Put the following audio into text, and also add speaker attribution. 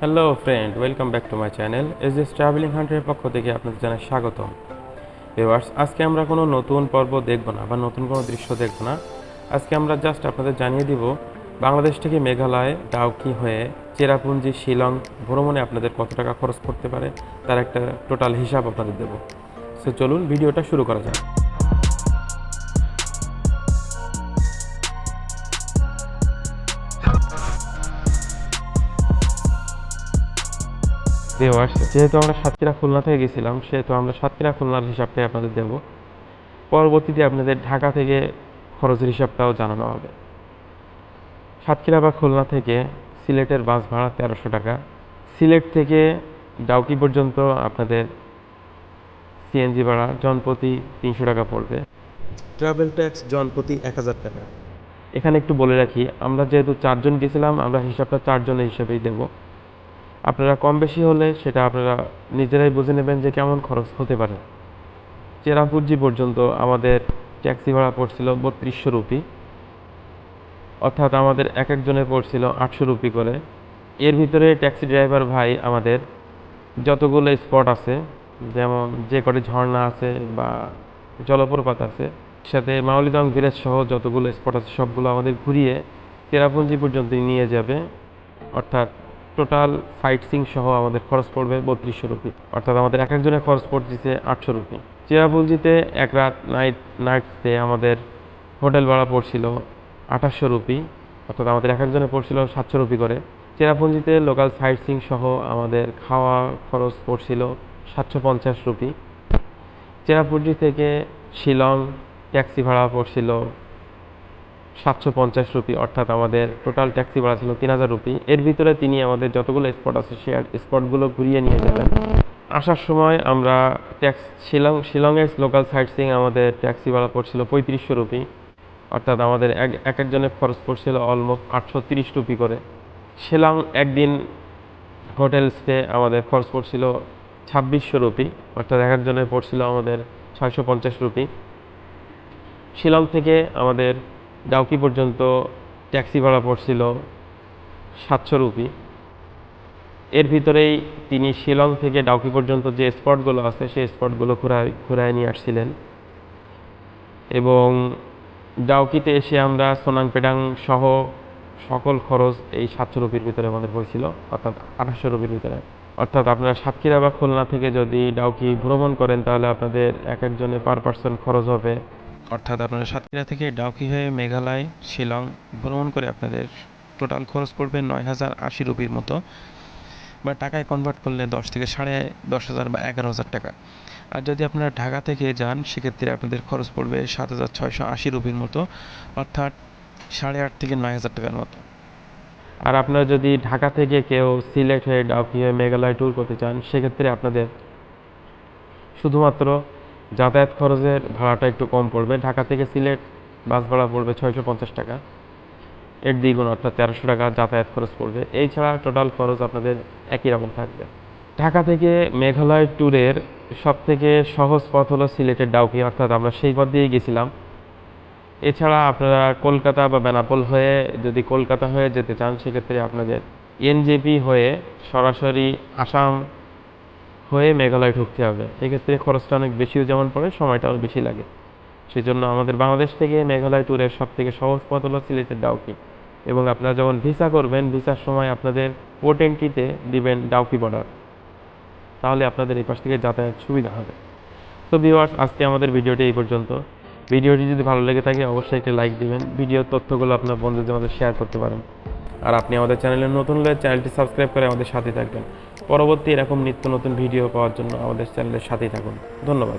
Speaker 1: Hello friend welcome back to my channel S S traveling হান্টের পক্ষ থেকে আপনাদের জানাই স্বাগতম। ভিউয়ার্স আজকে আমরা কোনো নতুন পর্ব দেখব না বা নতুন কোনো দৃশ্য দেখব না। আজকে আমরা জাস্ট আপনাদের জানিয়ে দিব, বাংলাদেশ থেকে মেঘালয়, ডাউকি হয়ে চেরাপুঞ্জি, শিলং, ভ্রমণে আপনাদের কত টাকা খরচ করতে পারে, তার একটা টোটাল হিসাব আপনাদের দেবো। সো চলুন, ভিডিওটা শুরু করা যাক। ভিউয়ার্স যেহেতু আমরা সাতক্ষীরা খুলনা থেকে গেছিলাম সেহেতু আমরা সাতক্ষীরা খুলনার হিসাবটাই আপনাদের দেব। পরবর্তীতে আপনাদের ঢাকা থেকে খরচের হিসাবটাও জানানো হবে। সাতক্ষীরা বা খুলনা থেকে সিলেটের বাস ভাড়া তেরোশো টাকা। সিলেট থেকে ডাউকি পর্যন্ত আপনাদের সিএনজি ভাড়া জনপ্রতি তিনশো টাকা পড়বে। ট্রাভেল ট্যাক্স জনপ্রতি এক হাজার টাকা। এখানে একটু বলে রাখি আমরা যেহেতু চারজন গেছিলাম আমরা হিসাবটা চারজনের হিসেবেই দেবো। আপনারা কম বেশি হলে সেটা আপনারা নিজেরাই বুঝে নেবেন যে কেমন খরচ হতে পারে। চেরাপুঞ্জি পর্যন্ত আমাদের ট্যাক্সি ভাড়া পড়ছিল বত্রিশশো রুপি। অর্থাৎ আমাদের এক একজনের পড়ছিল আটশো রুপি করে। এর ভিতরে ট্যাক্সি ড্রাইভার ভাই আমাদের যতগুলো স্পট আছে, যেমন যে কটি ঝর্ণা আছে বা জলপ্রপাত আছে সাথে মাউলিদং ভিলেজ সহ যতগুলো স্পট আছে সবগুলো আমাদের ঘুরিয়ে চেরাপুঞ্জি পর্যন্ত নিয়ে যাবে। অর্থাৎ টোটাল সাইট সিং সহ আমাদের খরচ পড়বে বত্রিশশো রুপি। অর্থাৎ আমাদের এক একজনের খরচ পড়তেছে আটশো রুপি। চেরাপুঞ্জিতে এক রাত নাইট নাইট স্টে আমাদের হোটেল ভাড়া পড়ছিল আঠাশশো রুপি। অর্থাৎ আমাদের এক একজনে পড়ছিল সাতশো রুপি করে। চেরাপুঞ্জিতে লোকাল সাইট সিং সহ আমাদের খাওয়া খরচ পড়ছিল সাতশো পঞ্চাশ রুপি। চেরাপুঞ্জি থেকে শিলং ট্যাক্সি ভাড়া পড়ছিল সাতশো পঞ্চাশ রুপি, অর্থাৎ আমাদের টোটাল ট্যাক্সি ভাড়া ছিল তিন হাজার রুপি। এর ভিতরে তিনি আমাদের যতগুলো স্পট আছে সে স্পটগুলো ঘুরিয়ে নিয়ে যাবেন। আসার সময় আমরা ট্যাক্স শিলং, শিলংয়ের লোকাল সাইট সিং আমাদের ট্যাক্সি ভাড়া পড়ছিল পঁয়ত্রিশশো রুপি। অর্থাৎ আমাদের এক এক একজনের খরচ পড়ছিল অলমোস্ট আটশো তিরিশ রুপি করে। শিলং একদিন হোটেল স্টে আমাদের খরচ পড়ছিল ছাব্বিশশো রুপি, অর্থাৎ এক একজনের পড়ছিল আমাদের ছয়শো পঞ্চাশ রুপি। শিলং থেকে আমাদের ডাউকি পর্যন্ত ট্যাক্সি ভাড়া পড়ছিল সাতশো রুপি। এর ভিতরেই তিনি শিলং থেকে ডাউকি পর্যন্ত যে স্পটগুলো আছে, সেই স্পটগুলো ঘুরায় ঘুরায় নিয়ে আসছিলেন। এবং ডাউকিতে এসে আমরা সোনাং পেডাং সহ সকল খরচ এই সাতশো রুপির ভিতরে আমাদের পড়ছিল অর্থাৎ আঠাশশো রুপির ভিতরে। অর্থাৎ আপনারা সাতক্ষীরা বা খুলনা থেকে যদি ডাউকি ভ্রমণ করেন, তাহলে আপনাদের এক একজনে পার পার্সন খরচ হবে অর্থাৎ আপনারা সাতক্ষীরা থেকে ডাউকি হয়ে মেঘালয়, শিলং ভ্রমণ করে আপনাদের টোটাল খরচ পড়বে নয় হাজার আশি রুপির মতো বা টাকায় কনভার্ট করলে দশ থেকে সাড়ে দশ হাজার বা এগারো হাজার টাকা। আর যদি আপনারা ঢাকা থেকে যান, সেক্ষেত্রে আপনাদের খরচ পড়বে সাত হাজার ছয়শো আশি রুপির মতো, অর্থাৎ সাড়ে আট থেকে নয় হাজার টাকার মতো। আর আপনারা যদি ঢাকা থেকে কেউ সিলেট হয়ে ডাউকি হয়ে মেঘালয় ট্যুর করতে চান, সেক্ষেত্রে আপনাদের শুধুমাত্র যাতায়াত খরচের ভাড়াটা একটু কম পড়বে। ঢাকা থেকে সিলেট বাস ভাড়া পড়বে ছয়শো পঞ্চাশ টাকা। এর দ্বিগুণ অর্থাৎ তেরোশো টাকা যাতায়াত খরচ পড়বে। এই ছাড়া টোটাল খরচ আপনাদের একই রকম থাকবে। ঢাকা থেকে মেঘালয় ট্যুরের সব থেকে সহজ পথ হলো সিলেটের ডাউকি, অর্থাৎ আমরা সেই পথ দিয়েই গেছিলাম। এছাড়া আপনারা কলকাতা বা বেনাপোল হয়ে যদি কলকাতা হয়ে যেতে চান, সেক্ষেত্রে আপনাদের এনজেপি হয়ে সরাসরি আসাম হয়ে মেঘালয় ঢুকতে হবে। সেক্ষেত্রে খরচটা অনেক বেশিও যেমন পড়ে, সময়টাও বেশি লাগে। সেই জন্য আমাদের বাংলাদেশ থেকে মেঘালয় ট্যুরের সব থেকে সহজ পথ হলো সিলেটের ডাউকি। এবং আপনারা যখন ভিসা করবেন ভিসার সময় আপনাদের পোর্ট এন্ট্রিতে দিবেন ডাউকি বর্ডার তাহলে আপনাদের এই পাশ থেকে যাতায়াত সুবিধা হবে। তো ভিউয়ার্স আজকে আমাদের ভিডিওটি এই পর্যন্ত। ভিডিওটি যদি ভালো লেগে থাকে, অবশ্যই একটি লাইক দিবেন। ভিডিওর তথ্যগুলো আপনার বন্ধুদের মধ্যে শেয়ার করতে পারেন। আর আপনি আমাদের চ্যানেলে নতুন হলে চ্যানেলটি সাবস্ক্রাইব করে আমাদের সাথে থাকবেন। পরবর্তী এরকম নিত্য নতুন ভিডিও পাওয়ার জন্য আমাদের চ্যানেলের সাথেই থাকুন। ধন্যবাদ।